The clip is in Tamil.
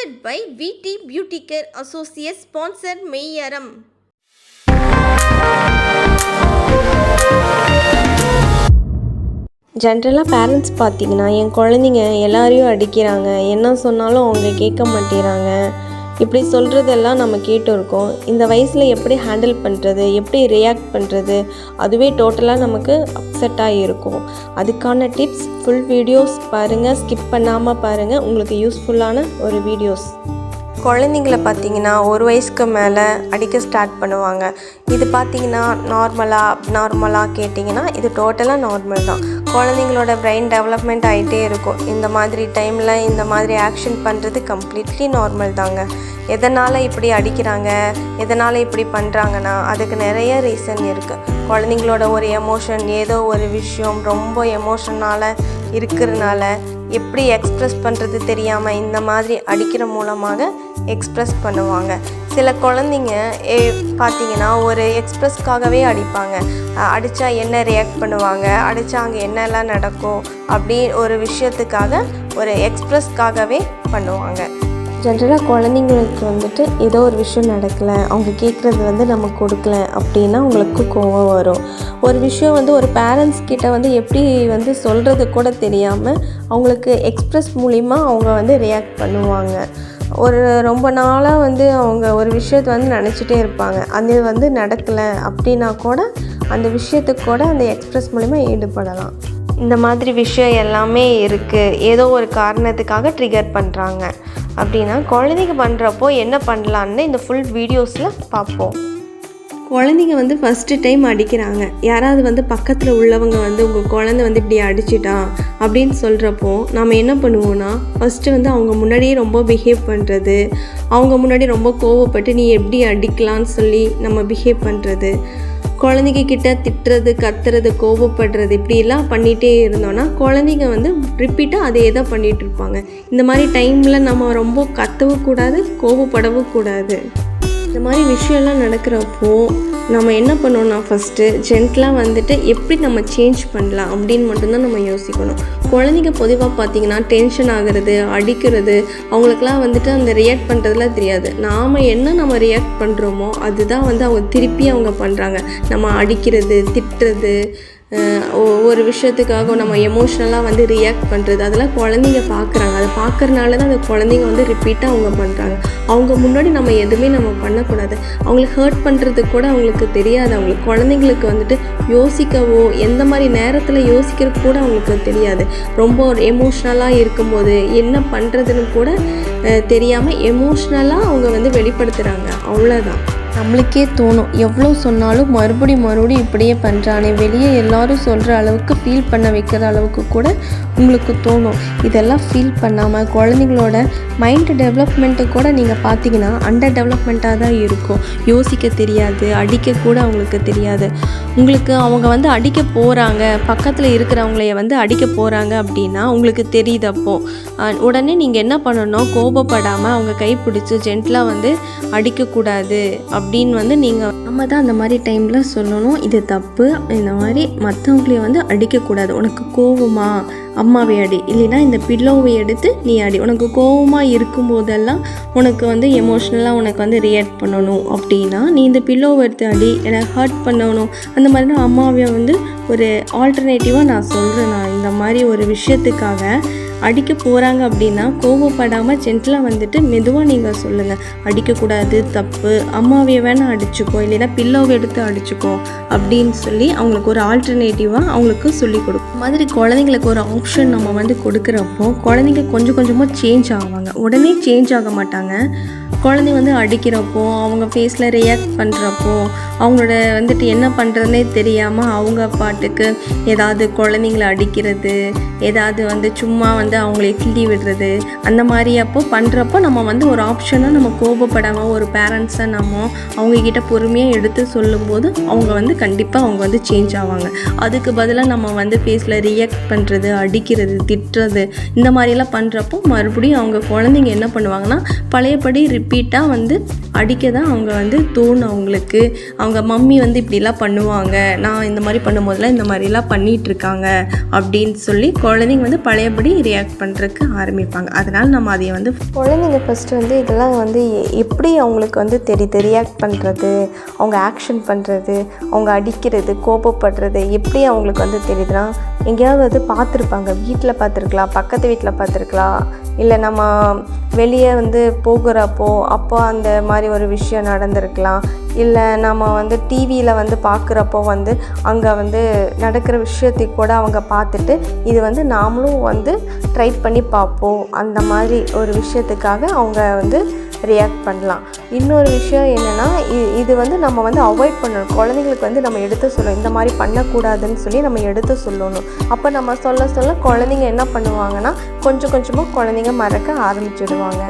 Sponsored by VT Beauty Care Associates Sponsor மெய்யரம் ஜென்ரலாக பேரண்ட்ஸ் பார்த்தீங்கன்னா என் குழந்தைங்க எல்லாரையும் அடிக்கிறாங்க. என்ன சொன்னாலும் அவங்க கேட்க மாட்டேறாங்க. இப்படி சொல்கிறதெல்லாம் நம்ம கேட்டு இருக்கோம் இந்த வயசில் எப்படி ஹேண்டில் பண்ணுறது எப்படி ரியாக்ட் பண்ணுறது அதுவே டோட்டலாக நமக்கு அப்செட்டாக இருக்கும் அதுக்கான டிப்ஸ் ஃபுல் வீடியோஸ் பாருங்கள் ஸ்கிப் பண்ணாமல் பாருங்கள் உங்களுக்கு யூஸ்ஃபுல்லான ஒரு வீடியோஸ் குழந்தைங்கள பார்த்தீங்கன்னா ஒரு வயசுக்கு மேலே அடிக்க ஸ்டார்ட் பண்ணுவாங்க. இது பார்த்தீங்கன்னா நார்மலாக நார்மலாக கேட்டிங்கன்னா இது டோட்டலாக நார்மல் தான். குழந்தைங்களோட பிரெயின் டெவலப்மெண்ட் ஆகிட்டே இருக்கும். இந்த மாதிரி டைமில் இந்த மாதிரி ஆக்ஷன் பண்ணுறது கம்ப்ளீட்லி நார்மல் தாங்க. எதனால் இப்படி அடிக்கிறாங்க? எதனால் இப்படி பண்ணுறாங்கன்னா அதுக்கு நிறைய ரீசன் இருக்குது குழந்தைங்களோட ஒரு எமோஷன் ஏதோ ஒரு விஷயம் ரொம்ப எமோஷனால் இருக்கிறனால எப்படி எக்ஸ்ப்ரெஸ் பண்ணுறது தெரியாமல் இந்த மாதிரி அடிக்கிற மூலமாக எக்ஸ்ப்ரெஸ் பண்ணுவாங்க. சில குழந்தைங்க ஏ பார்த்தீங்கன்னா ஒரு எக்ஸ்ப்ரெஸ்க்காகவே அடிப்பாங்க. அடித்தா என்ன ரியாக்ட் பண்ணுவாங்க? அடித்தா அங்கே என்னெல்லாம் நடக்கும்? அப்படி ஒரு விஷயத்துக்காக ஒரு எக்ஸ்ப்ரெஸ்க்காகவே பண்ணுவாங்க. ஜென்ரலாக குழந்தைங்களுக்கு வந்துட்டு ஏதோ ஒரு விஷயம் நடக்கலை அவங்க கேட்குறது வந்து நம்ம கொடுக்கல அப்படின்னா அவங்களுக்கு கோவம் வரும். ஒரு விஷயம் வந்து ஒரு பேரண்ட்ஸ் கிட்ட வந்து எப்படி வந்து சொல்கிறது கூட தெரியாமல் அவங்களுக்கு எக்ஸ்ப்ரெஸ் மூலிமா அவங்க வந்து ரியாக்ட் பண்ணுவாங்க. ஒரு ரொம்ப நாளாக வந்து அவங்க ஒரு விஷயத்தை வந்து நினச்சிட்டே இருப்பாங்க. அது வந்து நடக்கலை அப்படின்னா கூட அந்த விஷயத்துக்கு கூட அந்த எக்ஸ்ப்ரெஸ் மூலிமா ஈடுபடலாம். இந்த மாதிரி விஷயம் எல்லாமே இருக்குது ஏதோ ஒரு காரணத்துக்காக ட்ரிகர் பண்ணுறாங்க அப்படின்னா குழந்தைங்க பண்ணுறப்போ என்ன பண்ணலான்னு இந்த ஃபுல் வீடியோஸில் பார்ப்போம். குழந்தைங்க வந்து ஃபஸ்ட்டு டைம் அடிக்கிறாங்க. யாராவது வந்து பக்கத்தில் உள்ளவங்க வந்து உங்கள் குழந்தை வந்து இப்படி அடிச்சிட்டான் அப்படின்னு சொல்கிறப்போ நம்ம என்ன பண்ணுவோன்னா ஃபஸ்ட்டு வந்து அவங்க முன்னாடியே ரொம்ப பிஹேவ் பண்ணுறது அவங்க முன்னாடி ரொம்ப கோவப்பட்டு நீ எப்படி அடிக்கலான்னு சொல்லி நம்ம பிஹேவ் பண்ணுறது குழந்தைங்க கிட்ட திட்டுறது கத்துறது கோவப்படுறது இப்படிலாம் பண்ணிகிட்டே இருந்தோன்னா குழந்தைங்க வந்து ரிப்பீட்டாக அதே தான் பண்ணிகிட்ருப்பாங்க இந்த மாதிரி டைமில் நம்ம ரொம்ப கத்தவும் கூடாது கோவப்படவும் கூடாது. இந்த மாதிரி விஷயம்லாம் நடக்கிறப்போ நம்ம என்ன பண்ணோம்னா ஃபஸ்ட்டு ஜென்ட்லாக வந்துட்டு எப்படி நம்ம சேஞ்ச் பண்ணலாம் அப்படின்னு மட்டும்தான் நம்ம யோசிக்கணும். குழந்தைங்க பொதுவாக பார்த்திங்கன்னா டென்ஷன் ஆகிறது அடிக்கிறது அவங்களுக்குலாம் வந்துட்டு அந்த ரியாக்ட் பண்ணுறதுலாம் தெரியாது. நாம் என்ன நம்ம ரியாக்ட் பண்ணுறோமோ அதுதான் வந்து அவங்க திருப்பி அவங்க பண்ணுறாங்க நம்ம அடிக்கிறது திட்டுறது ஒரு விஷயத்துக்காக நம்ம எமோஷ்னலாக வந்து ரியாக்ட் பண்ணுறது அதெல்லாம் குழந்தைங்க பார்க்குறாங்க அதை பார்க்குறனால தான் அந்த குழந்தைங்க வந்து ரிப்பீட்டாக அவங்க பண்ணுறாங்க அவங்க முன்னாடி நம்ம எதுவுமே நம்ம பண்ணக்கூடாது. அவங்களுக்கு ஹர்ட் பண்ணுறதுக்கு கூட அவங்களுக்கு தெரியாது. அவங்களுக்கு குழந்தைங்களுக்கு வந்துட்டு யோசிக்கவோ எந்த மாதிரி நேரத்தில் யோசிக்கிறது கூட அவங்களுக்கு தெரியாது. ரொம்ப எமோஷ்னலாக இருக்கும்போது என்ன பண்ணுறதுன்னு கூட தெரியாமல் எமோஷ்னலாக அவங்க வந்து வெளிப்படுத்துகிறாங்க அவ்வளோதான் நம்மளுக்கே தோணும். எவ்வளோ சொன்னாலும் மறுபடி மறுபடியும் இப்படியே பண்ணுறானே வெளியே எல்லாரும் சொல்கிற அளவுக்கு ஃபீல் பண்ண வைக்கிற அளவுக்கு கூட உங்களுக்கு தோணும். இதெல்லாம் ஃபீல் பண்ணாமல் குழந்தைங்களோட மைண்ட் டெவலப்மெண்ட்டு கூட நீங்கள் பார்த்தீங்கன்னா அண்டர் டெவலப்மெண்ட்டாக தான் இருக்கும். யோசிக்க தெரியாது அடிக்க கூட அவங்களுக்கு தெரியாது. உங்களுக்கு அவங்க வந்து அடிக்க போகிறாங்க பக்கத்தில் இருக்கிறவங்களைய வந்து அடிக்க போகிறாங்க அப்படின்னா உங்களுக்கு தெரியுது அப்போது உடனே நீங்கள் என்ன பண்ணணும்? கோபப்படாமல் அவங்க கைப்பிடிச்சி ஜென்டலாக வந்து அடிக்கக்கூடாது அப்படின்னு வந்து நீங்கள் நம்ம தான் அந்த மாதிரி டைமில் சொல்லணும். இது தப்பு. இந்த மாதிரி மற்றவங்களையும் வந்து அடிக்கக்கூடாது. உனக்கு கோவமா? அம்மாவை அடி. இல்லைன்னா இந்த பில்லோவை எடுத்து நீ அடி. உனக்கு கோவமாக இருக்கும்போதெல்லாம் உனக்கு வந்து எமோஷ்னலாக உனக்கு வந்து ரியாக்ட் பண்ணணும். அப்படின்னா நீ இந்த பில்லோவை எடுத்து அடி. எனக்கு ஹர்ட் பண்ணணும். அந்த மாதிரி அம்மாவை வந்து ஒரு ஆல்டர்னேட்டிவாக நான் சொல்கிறேன் நான். இந்த மாதிரி ஒரு விஷயத்துக்காக அடிக்க போகிறாங்க அப்படின்னா கோவப்படாமல் ஜென்டலாக வந்துட்டு மெதுவாக நீங்கள் சொல்லுங்கள் அடிக்கக்கூடாது தப்பு அம்மாவையை வேணால் அடிச்சுக்கோ இல்லைன்னா பில்லோவை எடுத்து அடிச்சுக்கோ அப்படின்னு சொல்லி அவங்களுக்கு ஒரு ஆல்டர்னேட்டிவாக அவங்களுக்கு சொல்லி கொடுக்கும். மாதிரி குழந்தைங்களுக்கு ஒரு ஆப்ஷன் நம்ம வந்து கொடுக்குறப்போ குழந்தைங்க கொஞ்சம் கொஞ்சமாக சேஞ்ச் ஆவாங்க. உடனே சேஞ்ச் ஆக மாட்டாங்க. குழந்தை வந்து அடிக்கிறப்போ அவங்க ஃபேஸில் ரியாக்ட் பண்ணுறப்போ அவங்களோட வந்துட்டு என்ன பண்ணுறதுனே தெரியாமல் அவங்க பாட்டுக்கு ஏதாவது குழந்தைங்கள அடிக்கிறது ஏதாவது வந்து சும்மா வந்து அவங்கள கிள்ளி விடுறது அந்த மாதிரி அப்போ பண்ணுறப்போ நம்ம வந்து ஒரு ஆப்ஷனாக நம்ம கோபப்படாமல் ஒரு பேரண்ட்ஸை நம்ம அவங்கக்கிட்ட பொறுமையாக எடுத்து சொல்லும்போது அவங்க வந்து கண்டிப்பாக அவங்க வந்து சேஞ்ச் ஆவாங்க. அதுக்கு பதிலாக நம்ம வந்து ஃபேஸில் லைஃப்பில் ரியாக்ட் பண்ணுறது அடிக்கிறது திட்டுறது இந்த மாதிரிலாம் பண்ணுறப்போ மறுபடியும் அவங்க குழந்தைங்க என்ன பண்ணுவாங்கன்னா பழையபடி ரிப்பீட்டாக வந்து அடிக்க தான் அவங்க வந்து தோணும் அவங்களுக்கு. அவங்க மம்மி வந்து இப்படிலாம் பண்ணுவாங்க. நான் இந்த மாதிரி பண்ணும்போதெல்லாம் இந்த மாதிரிலாம் பண்ணிகிட்ருக்காங்க அப்படின்னு சொல்லி குழந்தைங்க வந்து பழையபடி ரியாக்ட் பண்ணுறதுக்கு ஆரம்பிப்பாங்க. அதனால் நம்ம அதை வந்து குழந்தைங்க ஃபஸ்ட்டு வந்து இதெல்லாம் வந்து எ- எப்படி அவங்களுக்கு வந்து தெரியுது ரியாக்ட் பண்ணுறது அவங்க ஆக்ஷன் பண்ணுறது அவங்க அடிக்கிறது கோபப்படுறது எப்படி அவங்களுக்கு வந்து தெரியுதுன்னா எங்கேயாவது வந்து பார்த்துருப்பாங்க. வீட்டில் பார்த்துருக்கலாம் பக்கத்து வீட்டில் பார்த்துருக்கலாம். இல்லை நம்ம வெளியே வந்து போகிறப்போ அப்போ அந்த மாதிரி ஒரு விஷயம் நடந்திருக்கலாம். இல்லை நம்ம வந்து டிவியில் வந்து பார்க்குறப்போ வந்து அங்கே வந்து நடக்கிற விஷயத்தை கூட அவங்க பார்த்துட்டு இது வந்து நாமளும் வந்து ட்ரை பண்ணி பார்ப்போம். அந்த மாதிரி ஒரு விஷயத்துக்காக அவங்க வந்து ரியாக்ட் பண்ணலாம். இன்னொரு விஷயம் என்னென்னா இது வந்து நம்ம வந்து அவாய்ட் பண்ணணும். குழந்தைங்களுக்கு வந்து நம்ம எடுத்து சொல்லணும். இந்த மாதிரி பண்ணக்கூடாதுன்னு சொல்லி நம்ம எடுத்து சொல்லணும். அப்போ நம்ம சொல்ல சொல்ல குழந்தைங்க என்ன பண்ணுவாங்கன்னா கொஞ்சம் கொஞ்சமாக குழந்தைங்க மறக்க ஆரம்பிச்சிடுவாங்க.